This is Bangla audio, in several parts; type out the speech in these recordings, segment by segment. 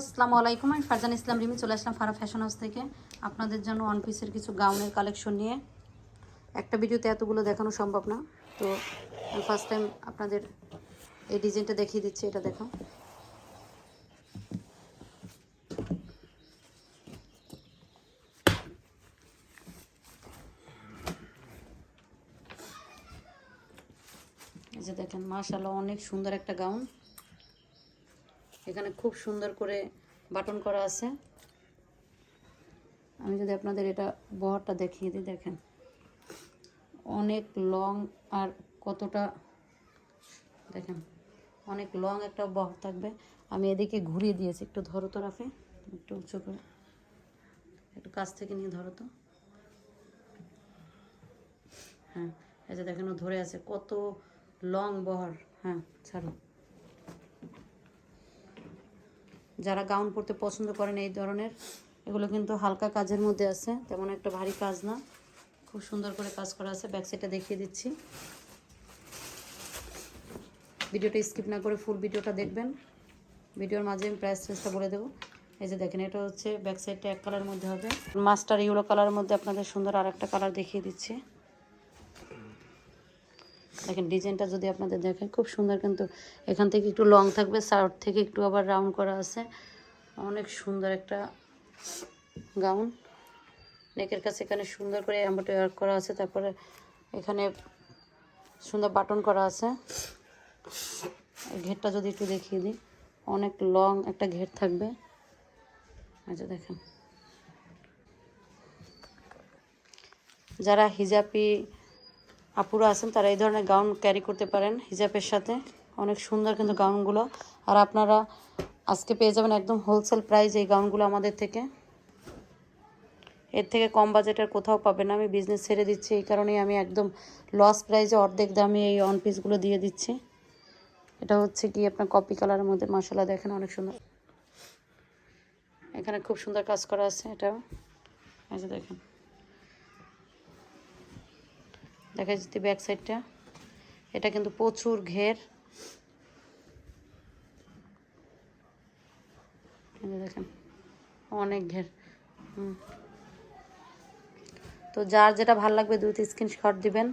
আসসালামু আলাইকুম। আমি ফারজান ইসলাম রিমি, চলে আসলাম ফারা ফ্যাশন হাউস থেকে। আপনাদের জন্য ওয়ান পিসের কিছু গাউনের কালেকশন নিয়ে। একটা ভিডিওতে এতগুলো দেখানো সম্ভব না। তো ফার্স্ট টাইম আপনাদের এই ডিজাইনটা দেখিয়ে দিচ্ছি, এটা দেখো। এই যে দেখেন, মাশাআল্লাহ অনেক সুন্দর একটা গাউন এখানে খুব সুন্দর করে বাটন করা আছে। আমি যদি আপনাদের এটা বহরটা দেখিয়ে দিই, দেখেন। অনেক লং আর কতটা, দেখেন, অনেক লং একটা বহর থাকবে। আমি এদিকে ঘুরিয়ে দিয়েছি, একটু ধরো তো রাফে, একটু উঁচু করে। একটু কাছ থেকে নিয়ে ধরো তো। হ্যাঁ এই যে দেখেন ধরে আছে, কত লং বহর। হ্যাঁ ছাড়ো। যারা গাউন পরতে পছন্দ করেন এই ধরনের, এগুলো কিন্তু হালকা কাজের মধ্যে আছে, তেমন একটা ভারী কাজ না। খুব সুন্দর করে কাজ করা আছে ব্যাক সাইডটা দেখিয়ে দিচ্ছি। ভিডিওটা স্কিপ না করে ফুল ভিডিওটা দেখবেন। ভিডিওর মাঝে আমি প্রাইস ট্রেসটা বলে দেবো। এই যে দেখেন, এটা হচ্ছে ব্যাক সাইডটা এক কালার মধ্যে হবে। মাস্টার ইউলো কালারের মধ্যে আপনাদের সুন্দর আর একটা কালার দেখিয়ে দিচ্ছি। দেখেন, ডিজাইনটা যদি আপনাদের দেখেন খুব সুন্দর কিন্তু এখান থেকে একটু লং থাকবে সাইড থেকে একটু আবার রাউন্ড করা আছে। অনেক সুন্দর একটা গাউন নেকের কাছে এখানে সুন্দর করে এম্বয়ডারি ওয়ার্ক করা আছে, তারপরে এখানে সুন্দর বাটন করা আছে। ঘেরটা যদি একটু দেখিয়ে দিই, অনেক লং একটা ঘের থাকবে। আচ্ছা দেখেন। যারা হিজাপি আপুরা আছেন, তারা এই ধরনের গাউন ক্যারি করতে পারেন হিজাবের সাথে। অনেক সুন্দর কিন্তু গাউনগুলো। আর আপনারা আজকে পেয়ে যাবেন একদম হোলসেল প্রাইস এই গাউনগুলো আমাদের থেকে। এর থেকে কম বাজেটের কোথাও পাবেন না। আমি বিজনেস ছেড়ে দিচ্ছি, এই কারণেই আমি একদম লস প্রাইসে অর্ধেক দামে এই অন পিসগুলো দিয়ে দিচ্ছি। এটা হচ্ছে কি, আপনার কপি কালারের মধ্যে মশলা দেখেন অনেক সুন্দর। এখানে খুব সুন্দর কাজ করা আছে এটা দেখেন। দেখা যাচ্ছে ব্যাক সাইডটা এটা কিন্তু প্রচুর ঘের। দেখেন, অনেক ঘের। তো যার যেটা ভালো লাগবে দুইটি স্ক্রিনশট দিবেন।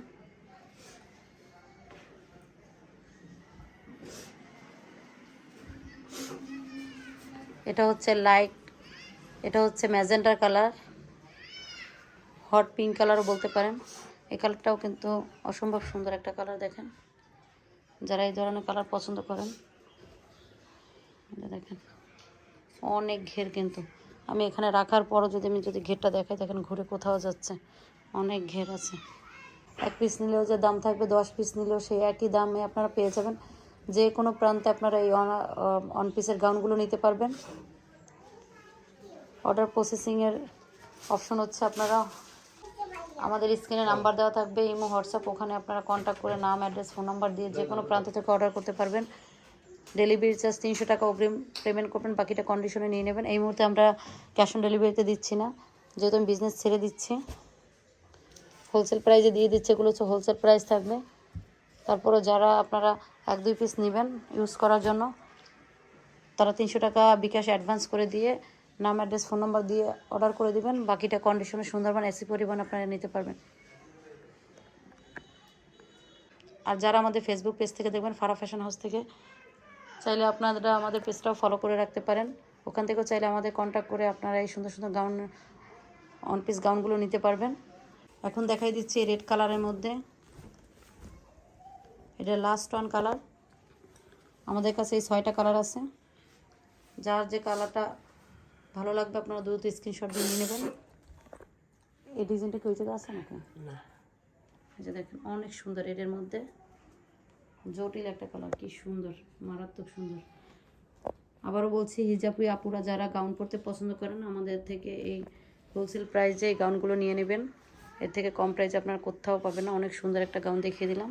এটা হচ্ছে লাইট এটা হচ্ছে ম্যাজেন্টার কালার। হট পিঙ্ক কালারও বলতে পারেন। এই কালারটাও কিন্তু অসম্ভব সুন্দর একটা কালার দেখেন। যারা এই ধরনের কালার পছন্দ করেন দেখেন, অনেক ঘের কিন্তু। আমি এখানে রাখার পরও যদি আমি যদি ঘেরটা দেখাই, দেখেন ঘুরে কোথাও যাচ্ছে, অনেক ঘের আছে। এক পিস নিলেও যে দাম থাকবে, দশ পিস নিলেও সেই একই দামে আপনারা পেয়ে যাবেন। যে কোনো প্রান্তে আপনারা এই অন পিসের গাউনগুলো নিতে পারবেন। অর্ডার প্রসেসিংয়ের অপশন হচ্ছে আপনারা আমাদের স্ক্রিনে নাম্বার দেওয়া থাকবে, ইমো, হোয়াটসঅ্যাপ, ওখানে আপনারা কন্ট্যাক্ট করে নাম অ্যাড্রেস ফোন নাম্বার দিয়ে যে কোনো প্রান্ত থেকে অর্ডার করতে পারবেন। ডেলিভারি চার্জ তিনশো টাকা অগ্রিম পেমেন্ট করবেন, বাকিটা কন্ডিশনে নিয়ে নেবেন। এই মুহূর্তে আমরা ক্যাশ অন ডেলিভারিতে দিচ্ছি না, যেহেতু আমি বিজনেস ছেড়ে দিচ্ছি। হোলসেল প্রাইসে দিয়ে দিচ্ছে এগুলো হচ্ছে হোলসেল প্রাইস থাকবে। তারপরে যারা আপনারা এক, দুই পিস নেবেন ইউজ করার জন্য, তারা তিনশো টাকা বিকাশ অ্যাডভান্স করে দিয়ে নাম, অ্যাড্রেস, ফোন নাম্বার দিয়ে অর্ডার করে দিবেন। বাকিটা কন্ডিশনে সুন্দরবন এসি পরিবহন আপনারা নিতে পারবেন। আর যারা আমাদের ফেসবুক পেজ থেকে দেখবেন ফারা ফ্যাশন হাউস থেকে, চাইলে আপনারা আমাদের পেজটাও ফলো করে রাখতে পারেন। ওখান থেকেও চাইলে আমাদের কন্ট্যাক্ট করে আপনারা এই সুন্দর সুন্দর গাউন অন পিস গাউনগুলো নিতে পারবেন। এখন দেখাই দিচ্ছি রেড কালারের মধ্যে। এটা লাস্ট ওয়ান কালার আমাদের কাছে এই ছয়টা কালার আছে। যার যে কালারটা ভালো লাগবে আপনারা দ্রুত স্ক্রিনশট দিয়ে নিয়ে নেবেন? এই ডিজাইনটা কি ওই জায়গায় আছে নাকি? না। এই যে দেখেন অনেক সুন্দর এর মধ্যে। জটিল একটা কালার কি সুন্দর মারাত্মক সুন্দর। আবারও বলছি হিজাপুই আপুরা যারা গাউন পরতে পছন্দ করেন আমাদের থেকে এই হোলসেল প্রাইসে এই গাউনগুলো নিয়ে নেবেন এর থেকে কম প্রাইসে আপনারা কোথাও পাবেন না। অনেক সুন্দর একটা গাউন দেখিয়ে দিলাম।